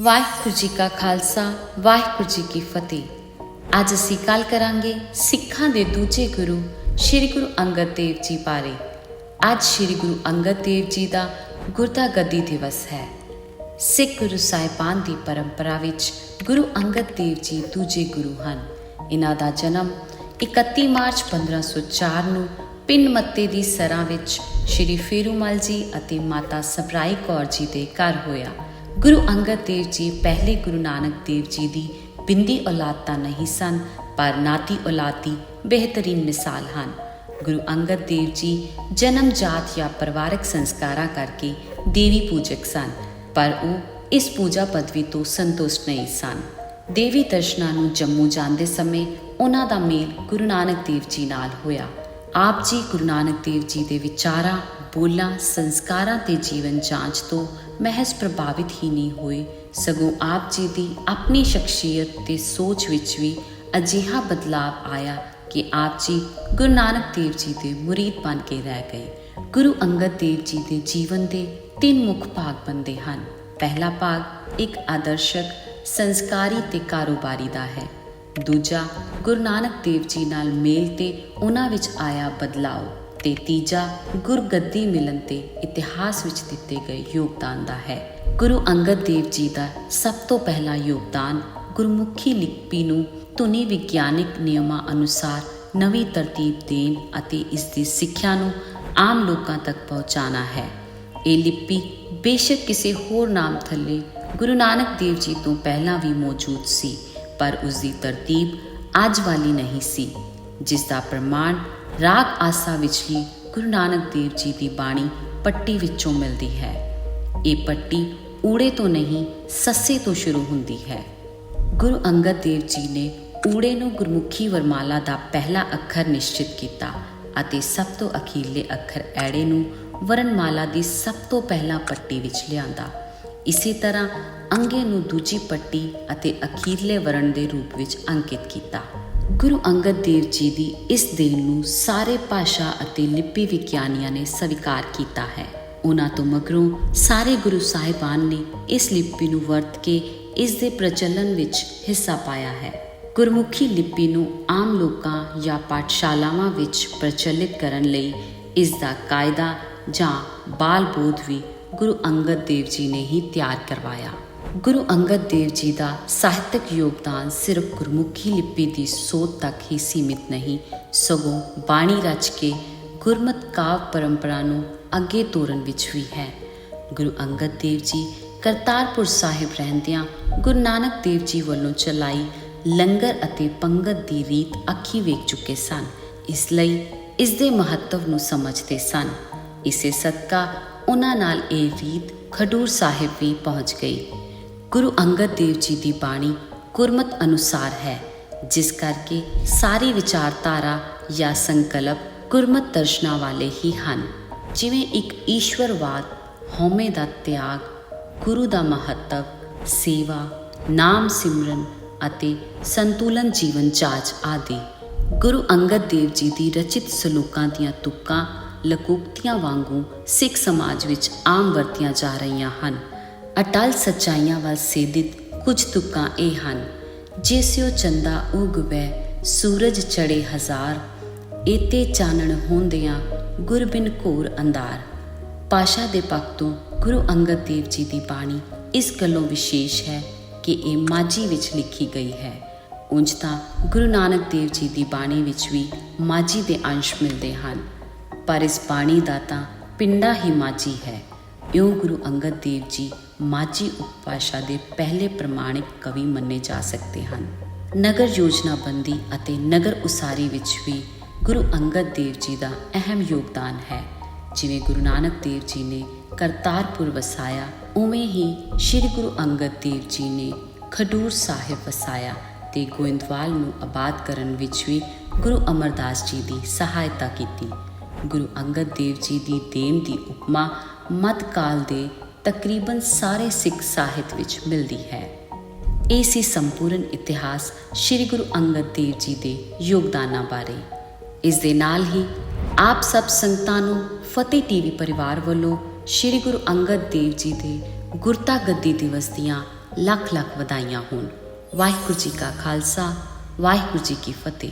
ਵਾਹਿਗੁਰੂ ਜੀ ਕਾ ਖਾਲਸਾ, ਵਾਹਿਗੁਰੂ ਜੀ ਕੀ ਫਤਿਹ। ਅੱਜ ਅਸੀਂ ਗੱਲ ਕਰਾਂਗੇ ਸਿੱਖਾਂ ਦੇ ਦੂਜੇ ਗੁਰੂ, ਸ੍ਰੀ ਗੁਰੂ ਅੰਗਦ ਦੇਵ ਜੀ ਬਾਰੇ। ਅੱਜ ਸ੍ਰੀ ਗੁਰੂ ਅੰਗਦ ਦੇਵ ਜੀ ਦਾ ਗੁਰਦਾ ਗੱਦੀ ਦਿਵਸ ਹੈ। ਸਿੱਖ ਗੁਰੂ ਸਾਹਿਬਾਨ ਦੀ ਪਰੰਪਰਾ ਵਿੱਚ ਗੁਰੂ ਅੰਗਦ ਦੇਵ ਜੀ ਦੂਜੇ ਗੁਰੂ ਹਨ। ਇਹਨਾਂ ਦਾ ਜਨਮ 31 ਮਾਰਚ 1504 ਨੂੰ ਪਿੰਡ ਮੱਤੇ ਦੀ ਸਰਾਂ ਵਿੱਚ ਸ੍ਰੀ ਫੇਰੂਮਲ ਜੀ ਅਤੇ ਮਾਤਾ ਸਬਰਾਈ ਕੌਰ ਜੀ ਦੇ ਘਰ ਹੋਇਆ। ਗੁਰੂ ਅੰਗਦ ਦੇਵ ਜੀ ਪਹਿਲੇ ਗੁਰੂ ਨਾਨਕ ਦੇਵ ਜੀ ਦੀ ਬਿੰਦੀ ਔਲਾਦ ਤਾਂ ਨਹੀਂ ਸਨ, ਪਰ ਨਾਤੀ ਔਲਾਦ ਦੀ ਬਿਹਤਰੀਨ ਮਿਸਾਲ ਹਨ। ਗੁਰੂ ਅੰਗਦ ਦੇਵ ਜੀ ਜਨਮ, ਜਾਤ ਜਾਂ ਪਰਿਵਾਰਕ ਸੰਸਕਾਰਾਂ ਕਰਕੇ ਦੇਵੀ ਪੂਜਕ ਸਨ, ਪਰ ਉਹ ਇਸ ਪੂਜਾ ਪਦਵੀ ਤੋਂ ਸੰਤੁਸ਼ਟ ਨਹੀਂ ਸਨ। ਦੇਵੀ ਦਰਸ਼ਨਾਂ ਨੂੰ ਜੰਮੂ ਜਾਂਦੇ ਸਮੇਂ ਉਹਨਾਂ ਦਾ ਮੇਲ ਗੁਰੂ ਨਾਨਕ ਦੇਵ ਜੀ ਨਾਲ ਹੋਇਆ। ਆਪ ਜੀ ਗੁਰੂ ਨਾਨਕ ਦੇਵ ਜੀ ਦੇ ਵਿਚਾਰਾਂ ਬੋਲਾਂ ਸੰਸਕਾਰਾਂ ਤੇ ਜੀਵਨ ਜਾਂਚ ਤੋਂ ਮਹਿਜ਼ ਪ੍ਰਭਾਵਿਤ ਹੀ ਨਹੀਂ ਹੋਏ, ਸਗੋਂ ਆਪ ਜੀ ਦੀ ਆਪਣੀ ਸ਼ਖਸੀਅਤ ਤੇ ਸੋਚ ਵਿੱਚ ਵੀ ਅਜਿਹਾ ਬਦਲਾਅ ਆਇਆ ਕਿ ਆਪ ਜੀ ਗੁਰੂ ਨਾਨਕ ਦੇਵ ਜੀ ਦੇ ਮੁਰੀਦ ਬਣ ਕੇ ਰਹਿ ਗਏ। ਗੁਰੂ ਅੰਗਦ ਦੇਵ ਜੀ ਦੇ ਜੀਵਨ ਦੇ ਤਿੰਨ ਮੁੱਖ ਭਾਗ ਬੰਦੇ ਹਨ। ਪਹਿਲਾ ਭਾਗ ਇੱਕ ਆਦਰਸ਼ਕ, ਸੰਸਕਾਰੀ ਤੇ ਕਾਰੋਬਾਰੀ ਦਾ ਹੈ। ਦੂਜਾ ਗੁਰੂ ਨਾਨਕ ਦੇਵ ਜੀ ਨਾਲ ਮੇਲ ਤੇ ਉਹਨਾਂ ਵਿੱਚ ਆਇਆ ਬਦਲਾਅ ਤੇ ਤੀਜਾ, ਗੁਰਗੱਦੀ ਮਿਲਣ ਤੇ ਇਤਿਹਾਸ ਵਿੱਚ ਦਿੱਤੇ ਗਏ ਯੋਗਦਾਨ ਦਾ ਹੈ। ਗੁਰੂ ਅੰਗਦ ਦੇਵ ਜੀ ਦਾ ਸਭ ਤੋਂ ਪਹਿਲਾ ਯੋਗਦਾਨ ਗੁਰਮੁਖੀ ਲਿਪੀ ਨੂੰ ਧੁਨੀ ਵਿਗਿਆਨਿਕ ਨਿਯਮਾਂ ਅਨੁਸਾਰ ਨਵੀਂ ਤਰਤੀਬ ਦੇਣ ਅਤੇ ਇਸ ਦੀ ਸਿੱਖਿਆ ਨੂੰ ਆਮ ਲੋਕਾਂ ਤੱਕ ਪਹੁੰਚਾਉਣਾ ਹੈ। ਇਹ ਲਿਪੀ ਬੇਸ਼ੱਕ ਕਿਸੇ ਹੋਰ ਨਾਮ ਥੱਲੇ ਗੁਰੂ ਨਾਨਕ ਦੇਵ ਜੀ ਤੋਂ ਪਹਿਲਾਂ ਵੀ ਮੌਜੂਦ ਸੀ, ਪਰ ਉਸ ਦੀ ਤਰਤੀਬ ਅੱਜ ਵਾਲੀ ਨਹੀਂ ਸੀ ਜਿਸ ਦਾ ਪ੍ਰਮਾਣ ਰਾਗ ਆਸਾ ਵਿਚਲੀ ਗੁਰੂ ਨਾਨਕ ਦੇਵ ਜੀ ਦੀ ਬਾਣੀ ਪੱਟੀ ਵਿੱਚੋਂ ਮਿਲਦੀ ਹੈ। ਇਹ ਪੱਟੀ ਊੜੇ ਤੋਂ ਨਹੀਂ, ਸੱਸੇ ਤੋਂ ਸ਼ੁਰੂ ਹੁੰਦੀ ਹੈ। ਗੁਰੂ ਅੰਗਦ ਦੇਵ ਜੀ ਨੇ ਊੜੇ ਨੂੰ ਗੁਰਮੁਖੀ ਵਰਮਾਲਾ ਦਾ ਪਹਿਲਾ ਅੱਖਰ ਨਿਸ਼ਚਿਤ ਕੀਤਾ ਅਤੇ ਸਭ ਤੋਂ ਅਖੀਰਲੇ ਅੱਖਰ ਐੜੇ ਨੂੰ ਵਰਨਮਾਲਾ ਦੀ ਸਭ ਤੋਂ ਪਹਿਲਾਂ ਪੱਟੀ ਵਿੱਚ ਲਿਆਂਦਾ। ਇਸੇ ਤਰ੍ਹਾਂ ਅੰਗੇ ਨੂੰ ਦੂਜੀ ਪੱਟੀ ਅਤੇ ਅਖੀਰਲੇ ਵਰਣ ਦੇ ਰੂਪ ਵਿੱਚ ਅੰਕਿਤ ਕੀਤਾ। ਗੁਰੂ ਅੰਗਦ ਦੇਵ ਜੀ ਦੀ ਇਸ ਦੇਣ ਨੂੰ ਸਾਰੇ ਭਾਸ਼ਾ ਅਤੇ ਲਿਪੀ ਵਿਗਿਆਨੀਆਂ ਨੇ ਸਵੀਕਾਰ ਕੀਤਾ ਹੈ। ਉਹਨਾਂ ਤੋਂ ਮਗਰੋਂ ਸਾਰੇ ਗੁਰੂ ਸਾਹਿਬਾਨ ਨੇ ਇਸ ਲਿਪੀ ਨੂੰ ਵਰਤ ਕੇ ਇਸ ਦੇ ਪ੍ਰਚਲਨ ਵਿੱਚ ਹਿੱਸਾ ਪਾਇਆ ਹੈ। ਗੁਰਮੁਖੀ ਲਿਪੀ ਨੂੰ ਆਮ ਲੋਕਾਂ ਜਾਂ ਪਾਠਸ਼ਾਲਾਵਾਂ ਵਿੱਚ ਪ੍ਰਚਲਿਤ ਕਰਨ ਲਈ ਇਸ ਦਾ ਕਾਇਦਾ ਜਾਂ ਬਾਲ ਬੋਧ ਵੀ ਗੁਰੂ ਅੰਗਦ ਦੇਵ ਜੀ ਨੇ ਹੀ ਤਿਆਰ ਕਰਵਾਇਆ। ਗੁਰੂ ਅੰਗਦ ਦੇਵ ਜੀ ਦਾ ਸਾਹਿਤਕ ਯੋਗਦਾਨ ਸਿਰਫ ਗੁਰਮੁਖੀ ਲਿਪੀ ਦੀ ਸੋਧ ਤੱਕ ਹੀ ਸੀਮਿਤ ਨਹੀਂ, ਸਗੋਂ ਬਾਣੀ ਰਚ ਕੇ ਗੁਰਮਤ ਕਾਵ ਪਰੰਪਰਾ ਨੂੰ ਅੱਗੇ ਤੋਰਨ ਵਿੱਚ ਵੀ ਹੈ। ਗੁਰੂ ਅੰਗਦ ਦੇਵ ਜੀ ਕਰਤਾਰਪੁਰ ਸਾਹਿਬ ਰਹਿੰਦਿਆਂ ਗੁਰੂ ਨਾਨਕ ਦੇਵ ਜੀ ਵੱਲੋਂ ਚਲਾਈ ਲੰਗਰ ਅਤੇ ਪੰਗਤ ਦੀ ਰੀਤ ਅੱਖੀ ਵੇਖ ਚੁੱਕੇ ਸਨ। ਇਸ ਲਈ ਇਸ ਦੇ ਮਹੱਤਵ ਨੂੰ ਸਮਝਦੇ ਸਨ। ਇਸੇ ਸਦਕਾ ਉਹਨਾਂ ਨਾਲ ਇਹ ਰੀਤ ਖਡੂਰ ਸਾਹਿਬ ਵੀ ਪਹੁੰਚ ਗਈ। ਗੁਰੂ ਅੰਗਦ ਦੇਵ ਜੀ ਦੀ ਬਾਣੀ ਗੁਰਮਤ ਅਨੁਸਾਰ ਹੈ, ਜਿਸ ਕਰਕੇ ਸਾਰੀ ਵਿਚਾਰਧਾਰਾ ਜਾਂ ਸੰਕਲਪ ਗੁਰਮਤ ਦਰਸ਼ਨਾਂ ਵਾਲੇ ਹੀ ਹਨ। ਜਿਵੇਂ ਇੱਕ ਈਸ਼ਵਰਵਾਦ, ਹਉਮੈ ਦਾ ਤਿਆਗ, ਗੁਰੂ ਦਾ ਮਹੱਤਵ, ਸੇਵਾ, ਨਾਮ ਸਿਮਰਨ ਅਤੇ ਸੰਤੁਲਨ ਜੀਵਨ ਜਾਚ ਆਦਿ। ਗੁਰੂ ਅੰਗਦ ਦੇਵ ਜੀ ਦੀ ਰਚਿਤ ਸਲੋਕਾਂ ਦੀਆਂ ਤੁਕਾਂ ਲਕੂਕਤੀਆਂ ਵਾਂਗੂ ਸਿੱਖ ਸਮਾਜ ਵਿੱਚ ਆਮ ਵਰਤੀਆਂ ਜਾ ਰਹੀਆਂ ਹਨ। ਅਟਲ ਸਚਾਈਆਂ ਵੱਲ ਸੇਧਿਤ ਕੁਝ ਤੁਕਾਂ ਇਹ ਹਨ, ਜੇ ਸਿਓ ਚੰਦਾ ਉਗਵੈ ਸੂਰਜ ਚੜੇ ਹਜ਼ਾਰ, ਏਤੇ ਚਾਨਣ ਹੁੰਦਿਆਂ ਗੁਰਬਿਨ ਘੋਰ ਅੰਧਾਰ। ਪਾਸ਼ਾ ਦੇ ਪੱਖ ਤੋਂ ਗੁਰੂ ਅੰਗਦ ਦੇਵ ਜੀ ਦੀ ਬਾਣੀ ਇਸ ਗੱਲੋਂ ਵਿਸ਼ੇਸ਼ ਹੈ ਕਿ ਇਹ ਮਾਝੀ ਵਿੱਚ ਲਿਖੀ ਗਈ ਹੈ। ਉਂਝ ਤਾਂ ਗੁਰੂ ਨਾਨਕ ਦੇਵ ਜੀ ਦੀ ਬਾਣੀ ਵਿੱਚ ਵੀ ਮਾਝੀ ਦੇ ਅੰਸ਼ ਮਿਲਦੇ ਹਨ, ਪਰ ਇਸ ਬਾਣੀ ਦਾ ਤਾਂ ਪਿੰਡਾ ਹੀ ਮਾਝੀ ਹੈ। ਇਉਂ ਗੁਰੂ ਅੰਗਦ ਦੇਵ ਜੀ ਮਾਝੀ ਉਪਭਾਸ਼ਾ ਦੇ ਪਹਿਲੇ ਪ੍ਰਮਾਣਿਕ ਕਵੀ ਮੰਨੇ ਜਾ ਸਕਦੇ ਹਨ। ਨਗਰ ਯੋਜਨਾਬੰਦੀ ਅਤੇ ਨਗਰ ਉਸਾਰੀ ਵਿੱਚ ਵੀ ਗੁਰੂ ਅੰਗਦ ਦੇਵ ਜੀ ਦਾ ਅਹਿਮ ਯੋਗਦਾਨ ਹੈ। ਜਿਵੇਂ ਗੁਰੂ ਨਾਨਕ ਦੇਵ ਜੀ ਨੇ ਕਰਤਾਰਪੁਰ ਵਸਾਇਆ, ਉਵੇਂ ਹੀ ਸ੍ਰੀ ਗੁਰੂ ਅੰਗਦ ਦੇਵ ਜੀ ਨੇ ਖਡੂਰ ਸਾਹਿਬ ਵਸਾਇਆ ਤੇ ਗੋਇੰਦਵਾਲ ਨੂੰ ਆਬਾਦ ਕਰਨ ਵਿੱਚ ਵੀ ਗੁਰੂ ਅਮਰਦਾਸ ਜੀ ਦੀ ਸਹਾਇਤਾ ਕੀਤੀ। ਗੁਰੂ ਅੰਗਦ ਦੇਵ ਜੀ ਦੀ ਦੇਣ ਦੀ ਉਪਮਾ ਮੱਧਕਾਲ ਦੇ ਤਕਰੀਬਨ ਸਾਰੇ ਸਿੱਖ ਸਾਹਿਤ ਵਿੱਚ ਮਿਲਦੀ ਹੈ। ਇਹ ਸੀ ਸੰਪੂਰਨ ਇਤਿਹਾਸ ਸ੍ਰੀ ਗੁਰੂ ਅੰਗਦ ਦੇਵ ਜੀ ਦੇ ਯੋਗਦਾਨਾਂ ਬਾਰੇ। ਇਸ ਦੇ ਨਾਲ ਹੀ ਆਪ ਸਭ ਸੰਗਤਾਂ ਨੂੰ ਫਤਿਹ ਟੀਵੀ ਪਰਿਵਾਰ ਵੱਲੋਂ ਸ੍ਰੀ ਗੁਰੂ ਅੰਗਦ ਦੇਵ ਜੀ ਦੇ ਗੁਰਤਾ ਗੱਦੀ ਦਿਵਸ ਦੀਆਂ ਲੱਖ ਲੱਖ ਵਧਾਈਆਂ ਹੋਣ। ਵਾਹਿਗੁਰੂ ਜੀ ਕਾ ਖਾਲਸਾ, ਵਾਹਿਗੁਰੂ ਜੀ ਕੀ ਫਤਿਹ।